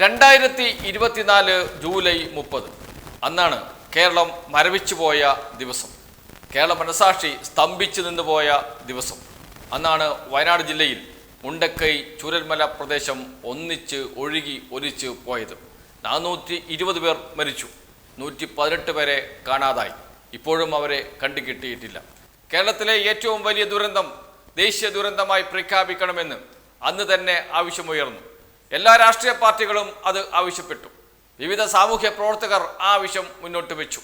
രണ്ടായിരത്തി ഇരുപത്തിനാല് ജൂലൈ മുപ്പത്. അന്നാണ് കേരളം മരവിച്ചു പോയ ദിവസം. കേരള മനസാക്ഷി സ്തംഭിച്ചു നിന്നുപോയ ദിവസം. അന്നാണ് വയനാട് ജില്ലയിൽ മുണ്ടക്കൈ ചുരൽമല പ്രദേശം ഒന്നിച്ച് ഒഴുകി ഒലിച്ച് പോയത്. നാനൂറ്റി ഇരുപത് പേർ മരിച്ചു. നൂറ്റി പതിനെട്ട് പേരെ കാണാതായി. ഇപ്പോഴും അവരെ കണ്ടുകിട്ടിയിട്ടില്ല. കേരളത്തിലെ ഏറ്റവും വലിയ ദുരന്തം ദേശീയ ദുരന്തമായി പ്രഖ്യാപിക്കണമെന്ന് അന്ന് തന്നെ ആവശ്യമുയർന്നു. എല്ലാ രാഷ്ട്രീയ പാർട്ടികളും അത് ആവശ്യപ്പെട്ടു. വിവിധ സാമൂഹ്യ പ്രവർത്തകർ ആ ആവശ്യം മുന്നോട്ട് വെച്ചു.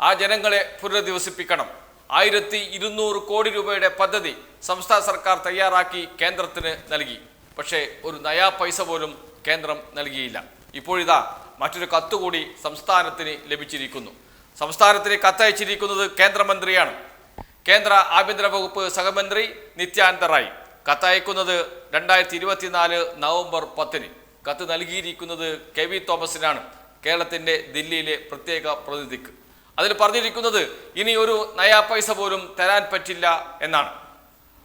ആ ജനങ്ങളെ പുനരധിവസിപ്പിക്കണം. ആയിരത്തി ഇരുന്നൂറ് കോടി രൂപയുടെ പദ്ധതി സംസ്ഥാന സർക്കാർ തയ്യാറാക്കി കേന്ദ്രത്തിന് നൽകി. പക്ഷേ ഒരു നയാ പൈസ പോലും കേന്ദ്രം നൽകിയില്ല. ഇപ്പോഴിതാ മറ്റൊരു കത്തുകൂടി സംസ്ഥാനത്തിന് ലഭിച്ചിരിക്കുന്നു. സംസ്ഥാനത്തിന് കത്തയച്ചിരിക്കുന്നത് കേന്ദ്രമന്ത്രിയാണ്. കേന്ദ്ര ആഭ്യന്തര വകുപ്പ് സഹമന്ത്രി നിത്യാനന്ദ റായ്. കത്തയക്കുന്നത് രണ്ടായിരത്തി ഇരുപത്തിനാല് നവംബർ പത്തിന്. കത്ത് നൽകിയിരിക്കുന്നത് കെ വി തോമസിനാണ് കേരളത്തിന്റെ ദില്ലിയിലെ പ്രത്യേക പ്രതിനിധിക്ക്. അതിൽ പറഞ്ഞിരിക്കുന്നത് ഇനി ഒരു നയാ പൈസ പോലും തരാൻ പറ്റില്ല എന്നാണ്.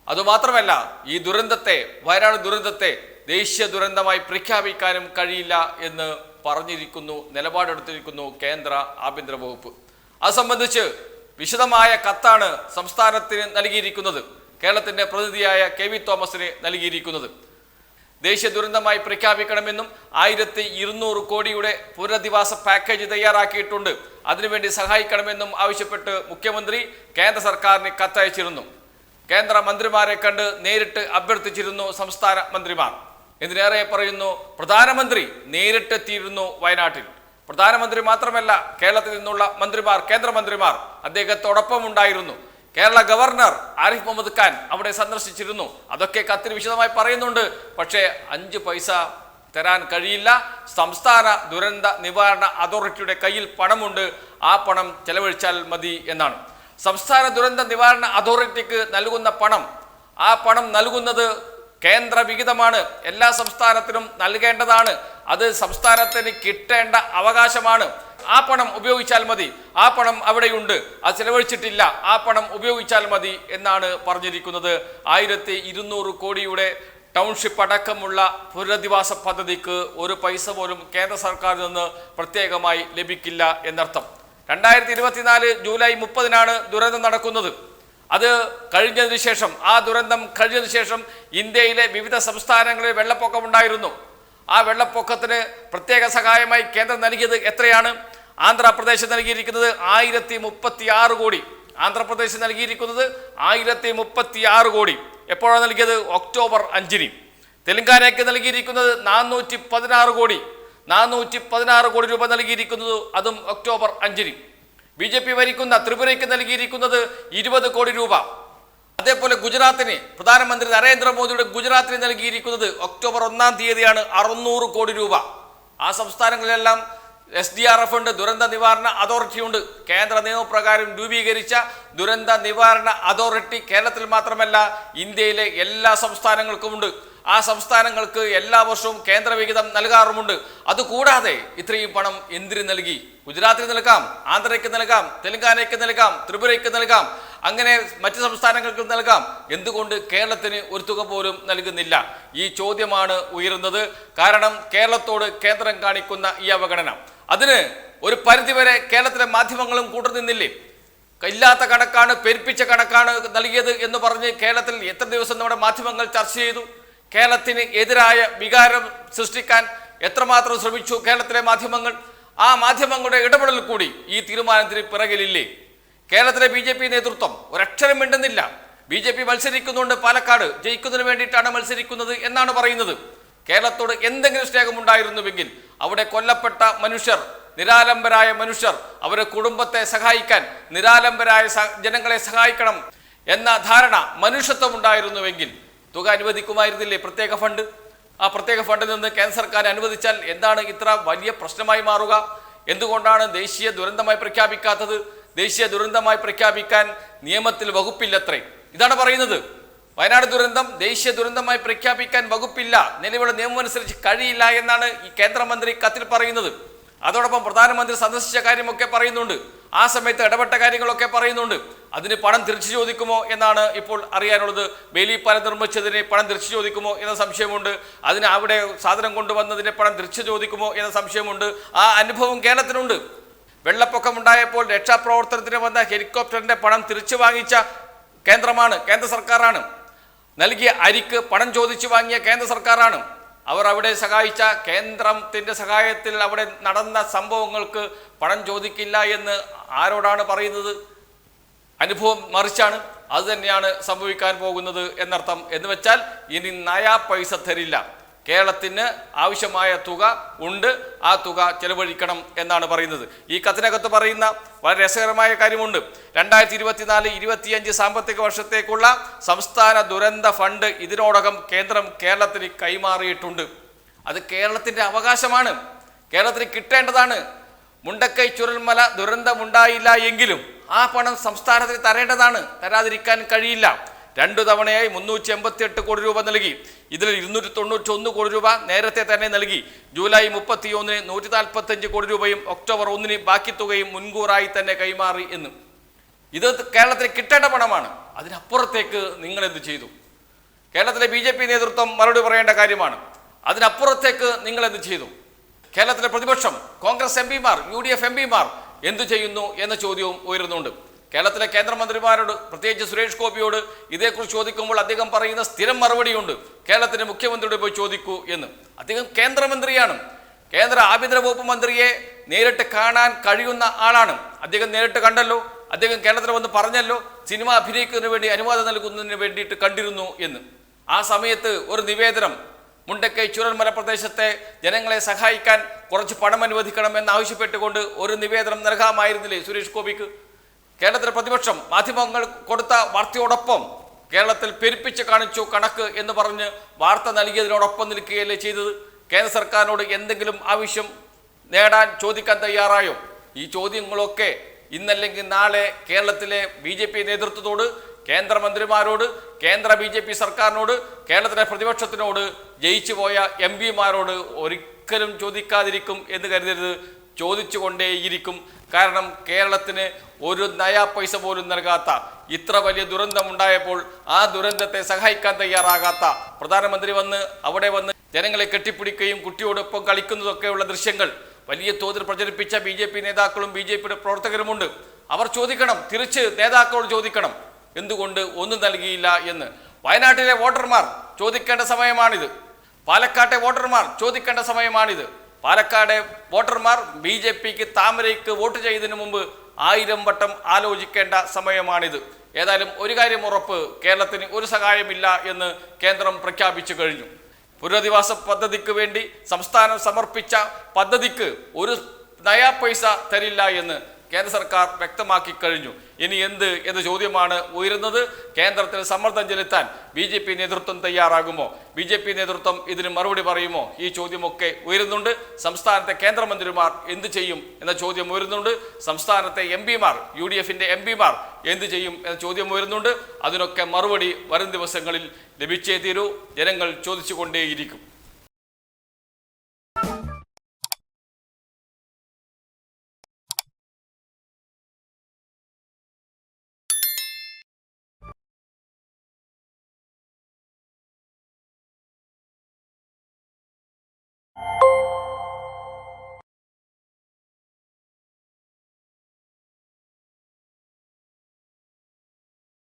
അതുമാത്രമല്ല ഈ ദുരന്തത്തെ വയനാട് ദുരന്തത്തെ ദേശീയ ദുരന്തമായി പ്രഖ്യാപിക്കാനും കഴിയില്ല എന്ന് പറഞ്ഞിരിക്കുന്നു നിലപാടെടുത്തിരിക്കുന്നു കേന്ദ്ര ആഭ്യന്തര വകുപ്പ്. അത് സംബന്ധിച്ച് വിശദമായ കത്താണ് സംസ്ഥാനത്തിന് നൽകിയിരിക്കുന്നത്. കേരളത്തിന്റെ പ്രതിനിധിയായ കെ വി തോമസിന് നൽകിയിരിക്കുന്നത്. ദേശീയ ദുരന്തമായി പ്രഖ്യാപിക്കണമെന്നും ആയിരത്തി ഇരുന്നൂറ് കോടിയുടെ പുനരധിവാസ പാക്കേജ് തയ്യാറാക്കിയിട്ടുണ്ട്. അതിനുവേണ്ടി സഹായിക്കണമെന്നും ആവശ്യപ്പെട്ട് മുഖ്യമന്ത്രി കേന്ദ്ര സർക്കാരിന് കത്തയച്ചിരുന്നു. കേന്ദ്ര മന്ത്രിമാരെ കണ്ട് നേരിട്ട് അഭ്യർത്ഥിച്ചിരുന്നു സംസ്ഥാന മന്ത്രിമാർ. എന്തിനേറെ പറയുന്നു പ്രധാനമന്ത്രി നേരിട്ടെത്തിയിരുന്നു വയനാട്ടിൽ. പ്രധാനമന്ത്രി മാത്രമല്ല കേരളത്തിൽ നിന്നുള്ള മന്ത്രിമാർ കേന്ദ്രമന്ത്രിമാർ അദ്ദേഹത്തോടൊപ്പം ഉണ്ടായിരുന്നു കേരള ഗവർണർ ആരിഫ് മുഹമ്മദ് ഖാൻ അവിടെ സന്ദർശിച്ചിരുന്നു. അതൊക്കെ കത്തിൽ വിശദമായി പറയുന്നുണ്ട്. പക്ഷേ അഞ്ച് പൈസ തരാൻ കഴിയില്ല. സംസ്ഥാന ദുരന്ത നിവാരണ അതോറിറ്റിയുടെ കയ്യിൽ പണമുണ്ട്. ആ പണം ചെലവഴിച്ചാൽ മതി എന്നാണ്. സംസ്ഥാന ദുരന്ത നിവാരണ അതോറിറ്റിക്ക് നൽകുന്ന പണം ആ പണം നൽകുന്നത് കേന്ദ്ര വിഹിതമാണ്. എല്ലാ സംസ്ഥാനത്തിനും നൽകേണ്ടതാണ്. അത് സംസ്ഥാനത്തിന് കിട്ടേണ്ട അവകാശമാണ്. ആ പണം ഉപയോഗിച്ചാൽ മതി. ആ പണം അവിടെയുണ്ട്. അത് ചെലവഴിച്ചിട്ടില്ല. ആ പണം ഉപയോഗിച്ചാൽ മതി എന്നാണ് പറഞ്ഞിരിക്കുന്നത്. ആയിരത്തി ഇരുന്നൂറ് കോടിയുടെ ടൗൺഷിപ്പ് അടക്കമുള്ള പുനരധിവാസ പദ്ധതിക്ക് ഒരു പൈസ പോലും കേന്ദ്ര സർക്കാരിൽ നിന്ന് പ്രത്യേകമായി ലഭിക്കില്ല എന്നർത്ഥം. രണ്ടായിരത്തി ഇരുപത്തിനാല് ജൂലൈ മുപ്പതിനാണ് ദുരന്തം നടക്കുന്നത്. അത് കഴിഞ്ഞതിന് ശേഷം ആ ദുരന്തം കഴിഞ്ഞതിന് ശേഷം ഇന്ത്യയിലെ വിവിധ സംസ്ഥാനങ്ങളിൽ വെള്ളപ്പൊക്കമുണ്ടായിരുന്നു ആ വെള്ളപ്പൊക്കത്തിന് പ്രത്യേക സഹായമായി കേന്ദ്രം നൽകിയത് എത്രയാണ്? ആന്ധ്രാപ്രദേശ് നൽകിയിരിക്കുന്നത് ആയിരത്തി മുപ്പത്തി ആറ് കോടി. ആന്ധ്രാപ്രദേശ് നൽകിയിരിക്കുന്നത് ആയിരത്തി മുപ്പത്തി ആറ് കോടി. എപ്പോഴാണ് നൽകിയത്? ഒക്ടോബർ അഞ്ചിന്. തെലങ്കാനയ്ക്ക് നൽകിയിരിക്കുന്നത് നാനൂറ്റി പതിനാറ് കോടി. നാനൂറ്റി പതിനാറ് കോടി രൂപ നൽകിയിരിക്കുന്നത് അതും ഒക്ടോബർ അഞ്ചിന്. ബി ജെ പി ഭരിക്കുന്ന ത്രിപുരയ്ക്ക് നൽകിയിരിക്കുന്നത് ഇരുപത് കോടി രൂപ. അതേപോലെ ഗുജറാത്തിന് പ്രധാനമന്ത്രി നരേന്ദ്രമോദിയുടെ ഗുജറാത്തിന് നൽകിയിരിക്കുന്നത് ഒക്ടോബർ ഒന്നാം തീയതിയാണ് അറുന്നൂറ് കോടി രൂപ. ആ സംസ്ഥാനങ്ങളിലെല്ലാം എസ് ഡി ആർ എഫ് ഉണ്ട് ദുരന്ത നിവാരണ അതോറിറ്റിയുണ്ട് കേന്ദ്ര നിയമപ്രകാരം രൂപീകരിച്ച ദുരന്ത നിവാരണ അതോറിറ്റി കേരളത്തിൽ മാത്രമല്ല ഇന്ത്യയിലെ എല്ലാ സംസ്ഥാനങ്ങൾക്കുമുണ്ട്. ആ സംസ്ഥാനങ്ങൾക്ക് എല്ലാ വർഷവും കേന്ദ്ര വിഹിതം നൽകാറുമുണ്ട്. അതുകൂടാതെ ഇത്രയും പണം എന്തിന് നൽകി? ഗുജറാത്തിന് നൽകാം ആന്ധ്രയ്ക്ക് നൽകാം തെലങ്കാനയ്ക്ക് നൽകാം ത്രിപുരയ്ക്ക് നൽകാം അങ്ങനെ മറ്റ് സംസ്ഥാനങ്ങൾക്ക് നൽകാം. എന്തുകൊണ്ട് കേരളത്തിന് ഒരു തുക പോലും നൽകുന്നില്ല? ഈ ചോദ്യമാണ് ഉയരുന്നത്. കാരണം കേരളത്തോട് കേന്ദ്രം കാണിക്കുന്ന ഈ അവഗണന. അതിന് ഒരു പരിധിവരെ കേരളത്തിലെ മാധ്യമങ്ങളും കൂട്ടുനിന്നില്ലേ ഇല്ലാത്ത കണക്കാണ് പെരുപ്പിച്ച കണക്കാണ് നൽകിയത് എന്ന് പറഞ്ഞ് കേരളത്തിൽ എത്ര ദിവസം നമ്മുടെ മാധ്യമങ്ങൾ ചർച്ച ചെയ്തു? കേരളത്തിന് എതിരായ വികാരം സൃഷ്ടിക്കാൻ എത്രമാത്രം ശ്രമിച്ചു കേരളത്തിലെ മാധ്യമങ്ങൾ? ആ മാധ്യമങ്ങളുടെ ഇടപെടൽ കൂടി ഈ തീരുമാനത്തിന് പിറകിലില്ലേ? കേരളത്തിലെ ബി ജെ പി നേതൃത്വം ഒരക്ഷരം മിണ്ടുന്നില്ല. ബി ജെ പി മത്സരിക്കുന്നുണ്ട് പാലക്കാട്. ജയിക്കുന്നതിന് വേണ്ടിയിട്ടാണ് മത്സരിക്കുന്നത് എന്നാണ് പറയുന്നത്. കേരളത്തോട് എന്തെങ്കിലും സ്നേഹമുണ്ടായിരുന്നുവെങ്കിൽ അവിടെ കൊല്ലപ്പെട്ട മനുഷ്യർ നിരാലംബരായ മനുഷ്യർ അവരുടെ കുടുംബത്തെ സഹായിക്കാൻ നിരാലംബരായ ജനങ്ങളെ സഹായിക്കണം എന്ന ധാരണ മനുഷ്യത്വം ഉണ്ടായിരുന്നുവെങ്കിൽ തുക അനുവദിക്കുമായിരുന്നില്ലേ പ്രത്യേക ഫണ്ട്? ആ പ്രത്യേക ഫണ്ടിൽ നിന്ന് കേന്ദ്ര സർക്കാർ അനുവദിച്ചാൽ എന്താണ് ഇത്ര വലിയ പ്രശ്നമായി മാറുക? എന്തുകൊണ്ടാണ് ദേശീയ ദുരന്തമായി പ്രഖ്യാപിക്കാത്തത്? ദേശീയ ദുരന്തമായി പ്രഖ്യാപിക്കാൻ നിയമത്തിൽ വകുപ്പില്ലത്രേ? ഇതാണ് പറയുന്നത്. വയനാട് ദുരന്തം ദേശീയ ദുരന്തമായി പ്രഖ്യാപിക്കാൻ വകുപ്പില്ല. നിലവിലെ നിയമം അനുസരിച്ച് കഴിയില്ല എന്നാണ് ഈ കേന്ദ്രമന്ത്രി കത്തിൽ പറയുന്നത്. അതോടൊപ്പം പ്രധാനമന്ത്രി സന്ദർശിച്ച കാര്യമൊക്കെ പറയുന്നുണ്ട്. ആ സമയത്ത് ഇടപെട്ട കാര്യങ്ങളൊക്കെ പറയുന്നുണ്ട്. അതിന് പണം തിരിച്ചു ചോദിക്കുമോ എന്നാണ് ഇപ്പോൾ അറിയാനുള്ളത്. ബേലിപ്പാല നിർമ്മിച്ചതിന് പണം തിരിച്ചു ചോദിക്കുമോ എന്ന സംശയമുണ്ട്. അതിന് അവിടെ സാധനം കൊണ്ടുവന്നതിന് പണം തിരിച്ചു ചോദിക്കുമോ എന്ന സംശയമുണ്ട്. ആ അനുഭവം കേരളത്തിനുണ്ട്. വെള്ളപ്പൊക്കമുണ്ടായപ്പോൾ രക്ഷാപ്രവർത്തനത്തിന് വന്ന ഹെലികോപ്റ്ററിന്റെ പണം തിരിച്ചു വാങ്ങിച്ച കേന്ദ്രമാണ് കേന്ദ്ര സർക്കാരാണ്. നൽകിയ അരിക്ക് പണം ചോദിച്ചു വാങ്ങിയ കേന്ദ്ര സർക്കാരാണ്. അവർ അവിടെ സഹായിച്ച കേന്ദ്രത്തിന്റെ സഹായത്തിൽ അവിടെ നടന്ന സംഭവങ്ങൾക്ക് പണം ചോദിക്കില്ല എന്ന് ആരോടാണ് പറയുന്നത്? അനുഭവം മറിച്ചാണ്. അത് തന്നെയാണ് സംഭവിക്കാൻ പോകുന്നത് എന്നർത്ഥം. എന്ന് വെച്ചാൽ ഇനി നയാ പൈസ തരില്ല. കേരളത്തിന് ആവശ്യമായ തുക ഉണ്ട്. ആ തുക ചെലവഴിക്കണം എന്നാണ് പറയുന്നത്. ഈ കത്തിനകത്ത് പറയുന്ന വളരെ രസകരമായ കാര്യമുണ്ട്. രണ്ടായിരത്തി ഇരുപത്തിനാല് ഇരുപത്തിയഞ്ച് സാമ്പത്തിക വർഷത്തേക്കുള്ള സംസ്ഥാന ദുരന്ത ഫണ്ട് ഇതിനോടകം കേന്ദ്രം കേരളത്തിന് കൈമാറിയിട്ടുണ്ട്. അത് കേരളത്തിന്റെ അവകാശമാണ്. കേരളത്തിന് കിട്ടേണ്ടതാണ്. മുണ്ടക്കൈ ചുരൽമല ദുരന്തമുണ്ടായില്ല എങ്കിലും ആ പണം സംസ്ഥാനത്തിന് തരേണ്ടതാണ്. തരാതിരിക്കാൻ കഴിയില്ല. രണ്ടു തവണയായി മുന്നൂറ്റി എൺപത്തി എട്ട് കോടി രൂപ നൽകി. ഇതിൽ ഇരുന്നൂറ്റി തൊണ്ണൂറ്റി ഒന്ന് കോടി രൂപ നേരത്തെ തന്നെ നൽകി. ജൂലൈ മുപ്പത്തി ഒന്നിന് നൂറ്റി നാൽപ്പത്തഞ്ച് കോടി രൂപയും ഒക്ടോബർ ഒന്നിന് ബാക്കി തുകയും മുൻകൂറായി തന്നെ കൈമാറി എന്ന്. ഇത് കേരളത്തിന് കിട്ടേണ്ട പണമാണ്. അതിനപ്പുറത്തേക്ക് നിങ്ങൾ എന്ത് ചെയ്തു? കേരളത്തിലെ ബി ജെ പി നേതൃത്വം മറുപടി പറയേണ്ട കാര്യമാണ്. അതിനപ്പുറത്തേക്ക് നിങ്ങൾ എന്ത് ചെയ്തു? കേരളത്തിലെ പ്രതിപക്ഷം കോൺഗ്രസ് എം പിമാർ യു ഡി എഫ് എം പിമാർ എന്തു ചെയ്യുന്നു എന്ന ചോദ്യവും ഉയരുന്നുണ്ട്. കേരളത്തിലെ കേന്ദ്രമന്ത്രിമാരോട് പ്രത്യേകിച്ച് സുരേഷ് ഗോപിയോട് ഇതേക്കുറിച്ച് ചോദിക്കുമ്പോൾ അദ്ദേഹം പറയുന്ന സ്ഥിരം മറുപടിയുണ്ട്. കേരളത്തിന്റെ മുഖ്യമന്ത്രിയോട് പോയി ചോദിക്കൂ എന്ന്. അദ്ദേഹം കേന്ദ്രമന്ത്രിയാണ്. കേന്ദ്ര ആഭ്യന്തര വകുപ്പ് മന്ത്രിയെ നേരിട്ട് കാണാൻ കഴിയുന്ന ആളാണ്. അദ്ദേഹം നേരിട്ട് കണ്ടല്ലോ. അദ്ദേഹം കേരളത്തിൽ വന്ന് പറഞ്ഞല്ലോ. സിനിമ അഭിനയിക്കുന്നതിന് വേണ്ടി അനുവാദം നൽകുന്നതിന് വേണ്ടിയിട്ട് കണ്ടിരുന്നു എന്ന്. ആ സമയത്ത് ഒരു നിവേദനം മുണ്ടക്കൈ ചുരൽമല പ്രദേശത്തെ ജനങ്ങളെ സഹായിക്കാൻ കുറച്ച് പണം അനുവദിക്കണം എന്നാവശ്യപ്പെട്ടുകൊണ്ട് ഒരു നിവേദനം നൽകാമായിരുന്നില്ലേ സുരേഷ് ഗോപിക്ക്? കേരളത്തിലെ പ്രതിപക്ഷം മാധ്യമങ്ങൾ കൊടുത്ത വാർത്തയോടൊപ്പം കേരളത്തിൽ പെരുപ്പിച്ച് കാണിച്ചു കണക്ക് എന്ന് പറഞ്ഞ് വാർത്ത നൽകിയതിനോടൊപ്പം നിൽക്കുകയല്ലേ ചെയ്തത്? കേന്ദ്ര സർക്കാരിനോട് എന്തെങ്കിലും ആവശ്യം നേടാൻ ചോദിക്കാൻ തയ്യാറായോ? ഈ ചോദ്യങ്ങളൊക്കെ ഇന്നല്ലെങ്കിൽ നാളെ കേരളത്തിലെ ബി ജെ പി നേതൃത്വത്തോട് കേന്ദ്രമന്ത്രിമാരോട് കേന്ദ്ര ബി ജെ പി സർക്കാരിനോട് കേരളത്തിലെ പ്രതിപക്ഷത്തിനോട് ജയിച്ചു പോയ എം പിമാരോട് ഒരിക്കലും ചോദിക്കാതിരിക്കും എന്ന് കരുതരുത്. ചോദിച്ചുകൊണ്ടേയിരിക്കും. കാരണം കേരളത്തിന് ഒരു നയാ പൈസ പോലും നൽകാത്ത ഇത്ര വലിയ ദുരന്തമുണ്ടായപ്പോൾ ആ ദുരന്തത്തെ സഹായിക്കാൻ തയ്യാറാകാത്ത പ്രധാനമന്ത്രി വന്ന് അവിടെ വന്ന് ജനങ്ങളെ കെട്ടിപ്പിടിക്കുകയും കുട്ടിയോടൊപ്പം കളിക്കുന്നതൊക്കെയുള്ള ദൃശ്യങ്ങൾ വലിയ തോതിൽ പ്രചരിപ്പിച്ച ബി ജെ പി നേതാക്കളും ബി ജെ പിയുടെ പ്രവർത്തകരുമുണ്ട്. അവർ ചോദിക്കണം തിരിച്ച് നേതാക്കളോട് ചോദിക്കണം. എന്തുകൊണ്ട് ഒന്നും നൽകിയില്ല എന്ന്. വയനാട്ടിലെ വോട്ടർമാർ ചോദിക്കേണ്ട സമയമാണിത്. പാലക്കാട്ടെ വോട്ടർമാർ ചോദിക്കേണ്ട സമയമാണിത്. പാലക്കാട് വോട്ടർമാർ ബി ജെ പിക്ക് താമരയ്ക്ക് വോട്ട് ചെയ്തതിനു മുമ്പ് ആയിരം വട്ടം ആലോചിക്കേണ്ട സമയമാണിത്. ഏതായാലും ഒരു കാര്യം ഉറപ്പ് കേരളത്തിന് ഒരു സഹായമില്ല എന്ന് കേന്ദ്രം പ്രഖ്യാപിച്ചു കഴിഞ്ഞു. പുനരധിവാസ പദ്ധതിക്ക് വേണ്ടി സംസ്ഥാനം സമർപ്പിച്ച പദ്ധതിക്ക് ഒരു നയാ പൈസ തരില്ല എന്ന് കേന്ദ്ര സർക്കാർ വ്യക്തമാക്കി കഴിഞ്ഞു. ഇനി എന്ത് എന്ന ചോദ്യമാണ് ഉയരുന്നത്. കേന്ദ്രത്തിൽ സമ്മർദ്ദം ചെലുത്താൻ ബി ജെ പി നേതൃത്വം തയ്യാറാകുമോ? ബി ജെ പി നേതൃത്വം ഇതിന് മറുപടി പറയുമോ? ഈ ചോദ്യമൊക്കെ ഉയരുന്നുണ്ട്. സംസ്ഥാനത്തെ കേന്ദ്രമന്ത്രിമാർ എന്ത് ചെയ്യും എന്ന ചോദ്യം ഉയരുന്നുണ്ട്. സംസ്ഥാനത്തെ എം പിമാർ യു ഡി എഫിന്റെ എം പിമാർ എന്ത് ചെയ്യും എന്ന ചോദ്യം ഉയരുന്നുണ്ട്. അതിനൊക്കെ മറുപടി വരും ദിവസങ്ങളിൽ ലഭിച്ചേ തീരൂ. ജനങ്ങൾ ചോദിച്ചുകൊണ്ടേയിരിക്കും.